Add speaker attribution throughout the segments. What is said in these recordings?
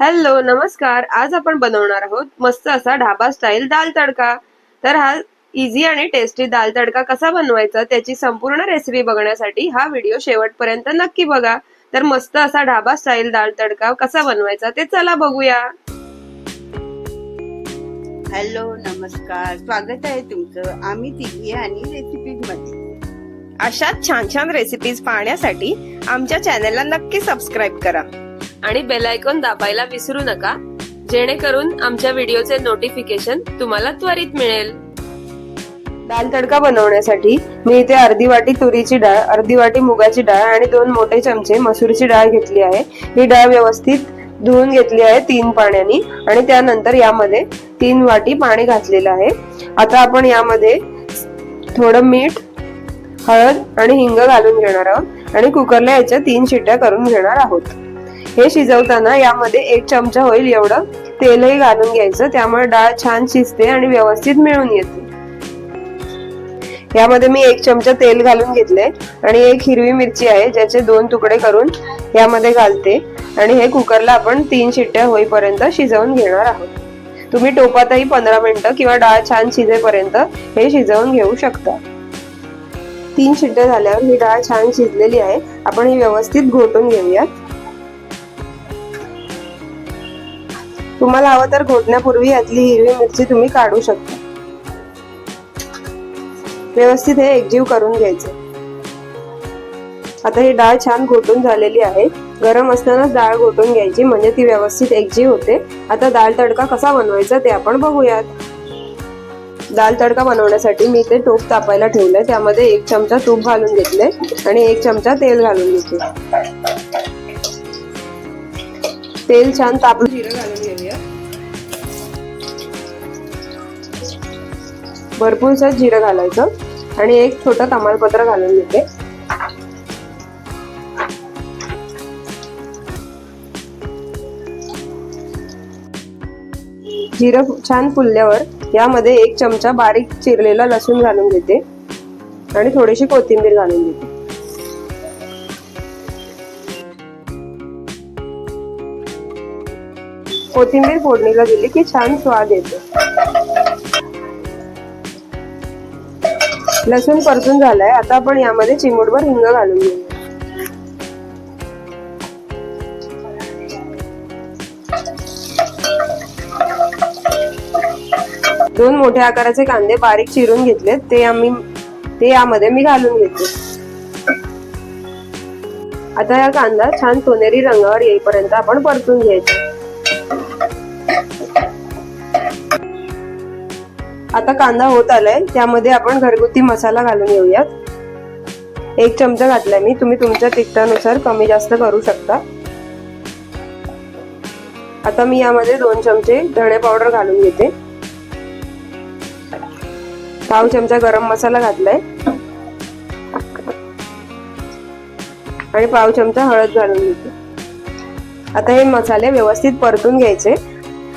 Speaker 1: Hello नमस्कार. आज आपण बनवणार आहोत मस्त असा ढाबा स्टाईल दाल तडका. तर हा इझी आणि टेस्टी दाल तडका कसा बनवायचा त्याची संपूर्ण रेसिपी बघण्यासाठी हा व्हिडिओ शेवटपर्यंत नक्की बघा. तर मस्त असा ढाबा स्टाईल दाल तडका कसा बनवायचा ते चला बघूया.
Speaker 2: हॅलो नमस्कार. स्वागत आहे तुमचं. आम्ही तिघी आणि रेसिपीजमध्ये
Speaker 1: अशाच छान छान रेसिपीज पाहण्यासाठी आमच्या चॅनलला नक्की सबस्क्राईब करा. आणि बेल आयकॉन दाबायला विसरू नका. जेणेकरून आमच्या व्हिडिओचे नोटिफिकेशन तुम्हाला त्वरित मिळेल. दाल तडका बनवण्यासाठी मी इथे अर्धी वाटी तुरीची डाळ अर्धी वाटी मुगाची डाळ आणि दोन मोठे चमचे मसूरची डाळ घेतली आहे. ही डाळ व्यवस्थित धुवून घेतली आहे तीन पाण्याने आणि त्यानंतर यामध्ये तीन वाटी पाणी घातलेलं आहे. आता आपण यामध्ये थोडं मीठ हळद आणि हिंग घालून घेणार आहोत आणि कुकरला याच्या तीन शिट्ट्या करून घेणार आहोत. हे शिजवताना यामध्ये एक चमचा होईल एवढं तेलही घालून घ्यायचं. त्यामुळे डाळ छान शिजते आणि व्यवस्थित मिळून येते. यामध्ये मी एक चमचा तेल घालून घेतले आणि एक हिरवी मिरची आहे ज्याचे दोन तुकडे करून यामध्ये घालते. आणि हे कुकरला आपण तीन शिट्ट्या होईपर्यंत शिजवून घेणार आहोत. तुम्ही टोपातही पंधरा मिनिटं किंवा डाळ छान शिजेपर्यंत हे शिजवून घेऊ शकता. तीन शिट्ट्या झाल्यावर ही डाळ छान शिजलेली आहे. आपण ही व्यवस्थित घोटून घेऊयात तुम्हाला हवं तर घोटण्यापूर्वी यातली हिरवी मिरची तुम्ही काढू शकता. व्यवस्थित हे एकजीव करून घ्यायचे. आता ही डाळ छान घोटून झालेली आहे. गरम असतानाच डाळ घोटून घ्यायची म्हणजे ती व्यवस्थित एकजीव होते. आता डाळ तडका कसा बनवायचा ते आपण बघूयात. दाल तडका बनवण्यासाठी मी ते टोप तापायला ठेवलंय. त्यामध्ये एक चमचा तूप घालून घेतले आणि एक चमचा तेल घालून घेतले तेल छान तापलं भरपूरसं जिरं घालायचं आणि एक छोटं तमालपत्र घालून घेते. जिरं छान फुलल्यावर यामध्ये एक चमचा बारीक चिरलेला लसूण घालून घेते आणि थोडीशी कोथिंबीर घालून घेते. कोथिंबीर फोडणीला दिली की छान स्वाद येतो. लसूण परतून झालाय. आता आपण यामध्ये चिमूटभर हिंग घालून घेऊ. दोन मोठ्या आकाराचे कांदे बारीक चिरून घेतले ते आम्ही ते यामध्ये मी घालून घेते. आता या कांदा छान सोनेरी रंगावर येईपर्यंत आपण परतून घ्यायचा. आता कांदा होत आलाय. त्यामध्ये आपण घरगुती मसाला घालून घेऊयात एक चमचा घातलाय मी. तुम्ही तुमच्या तिखटानुसार कमी जास्त करू शकता. आता मी यामध्ये दोन चमचे धणे पावडर घालून घेते. पाव चमचा गरम मसाला घातलाय. आणि पाव चमचा हळद घालून घेते. आता हे मसाले व्यवस्थित परतून घ्यायचे.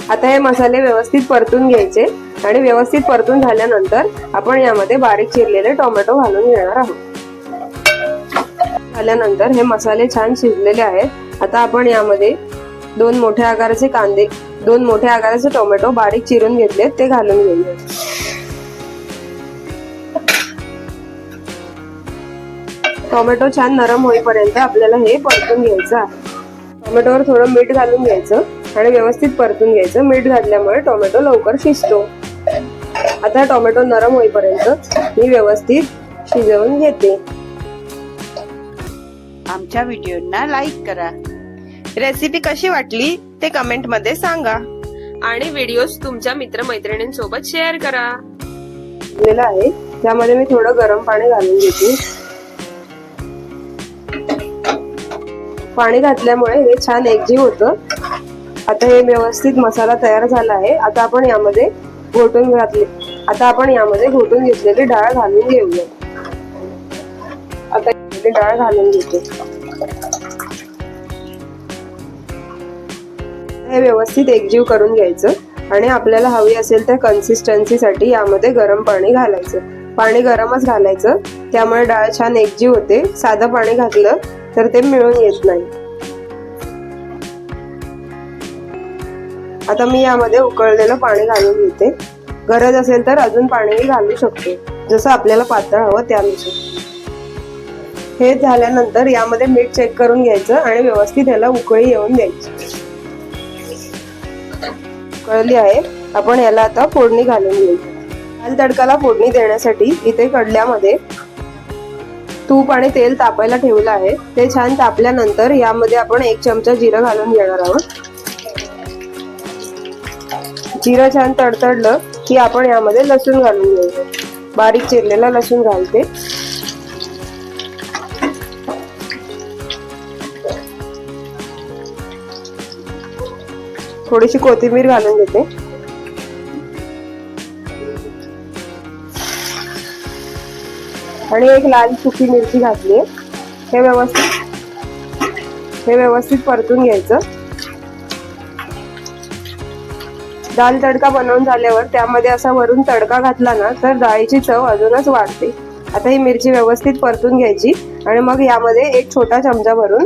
Speaker 1: आता हे मसाले व्यवस्थित परतून घ्यायचे. आणि व्यवस्थित परतून झाल्यानंतर आपण यामध्ये बारीक चिरलेले टोमॅटो घालून घेणार आहोत. झाल्यानंतर हे मसाले छान शिजलेले आहेत. आता आपण यामध्ये दोन मोठ्या आकाराचे कांदे दोन मोठ्या आकाराचे टोमॅटो बारीक चिरून घेतले ते घालून घेऊया. टोमॅटो छान नरम होईपर्यंत आपल्याला हे परतून घ्यायचं आहे. टोमॅटोवर थोडं मीठ घालून घ्यायचं आणि व्यवस्थित परतून घ्यायचं. मीठ घातल्यामुळे टोमॅटो लवकर शिजतो. आता टोमॅटो नरम होईपर्यंत मी व्यवस्थित शिजवून घेते.
Speaker 2: आमच्या व्हिडिओना लाईक करा.
Speaker 1: रेसिपी कशी वाटली ते कमेंटमध्ये सांगा. आणि व्हिडिओज तुमच्या मित्रमैत्रिणींसोबत शेअर करा. आहे. त्यामध्ये मी थोडं गरम पाणी घालून घेते. पाणी घातल्यामुळे हे छान एकजीव होतं. आता हे व्यवस्थित मसाला तयार झाला आहे. आता आपण यामध्ये घोटून घातले. आता आपण यामध्ये घोटून घेतलेली डाळ घालून घेऊया. आता डाळ घालून घेतो. हे व्यवस्थित एकजीव करून घ्यायचं. आणि आपल्याला हवी असेल त्या कन्सिस्टन्सीसाठी यामध्ये गरम पाणी घालायचं. पाणी गरमच घालायचं. त्यामुळे डाळ छान एकजीव होते. साधं पाणी घातलं तर ते मिळून येत नाही. आता मी यामध्ये उकळलेलं पाणी घालून घेते. गरज असेल तर अजून पाणीही घालू शकतो जसं आपल्याला पातळ हवं त्यानुसार. हे झाल्यानंतर यामध्ये मीठ चेक करून घ्यायचं आणि व्यवस्थित याला उकळी येऊन द्यायची. उकळली आहे. आपण याला आता फोडणी घालून घेऊ दाल तडकाला फोडणी देण्यासाठी इथे कडल्यामध्ये तूप आणि तेल तापायला ठेवलं आहे. ते छान तापल्यानंतर यामध्ये आपण एक चमचा जिरं घालून घेणार आहोत. जिरं छान तडतडलं की आपण यामध्ये लसूण घालून घ्यायचं बारीक चिरलेला लसूण घालते. थोडीशी कोथिंबीर घालून घेते. आणि एक लाल सुकी मिरची घातली हे व्यवस्थित हे व्यवस्थित परतून घ्यायचं. दाल तडका बनवून झाल्यावर त्यामध्ये असा वरून तडका घातला ना तर डाळीची चव अजूनच वाढते. आता ही मिरची व्यवस्थित परतून घ्यायची आणि मग यामध्ये एक छोटा चमचा भरून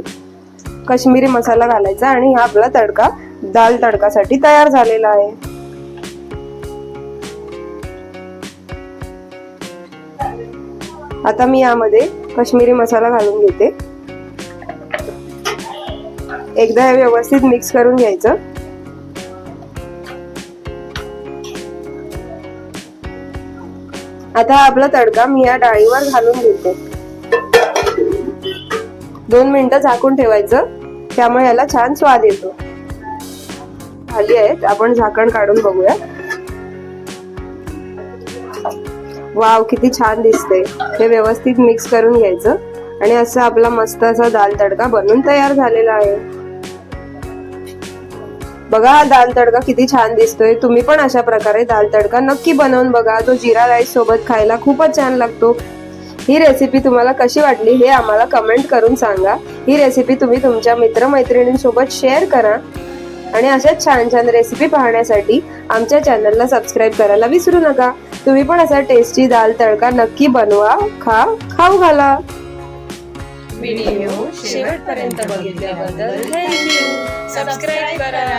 Speaker 1: कश्मीरी मसाला घालायचा आणि हा आपला तडका दाल तडकासाठी तयार झालेला आहे. आता मी यामध्ये कश्मीरी मसाला घालून घेते. एकदा हे व्यवस्थित मिक्स करून घ्यायचं. आता आपला तडका मी या डाळीवर घालून घेते. दोन मिनिटं झाकून ठेवायचं त्यामुळे याला छान स्वाद येतो. झाली आहेत आपण झाकण काढून बघूया. वाव किती छान दिसते. हे व्यवस्थित मिक्स करून घ्यायचं. आणि असं आपला मस्त असा दाल तडका बनून तयार झालेला आहे. बघा हा दाल तडका किती छान दिसतोय. तुम्ही पण अशा प्रकारे दाल तडका नक्की बनवून बघा. तो जिरा राईस सोबत खायला खूपच छान लागतो. ही रेसिपी तुम्हाला कशी वाटली हे आम्हाला कमेंट करून सांगा. ही रेसिपी तुम्ही तुमच्या मित्रमैत्रिणींसोबत शेअर करा. आणि अशाच छान छान रेसिपी पाहण्यासाठी आमच्या चॅनलला सबस्क्राईब करायला विसरू नका. तुम्ही पण असा टेस्टी दाल तडका नक्की बनवा. खा खाऊ घाला.
Speaker 3: व्हिडिओ शेवटपर्यंत बघितल्याबद्दल थँक्यू सबस्क्राईब करा.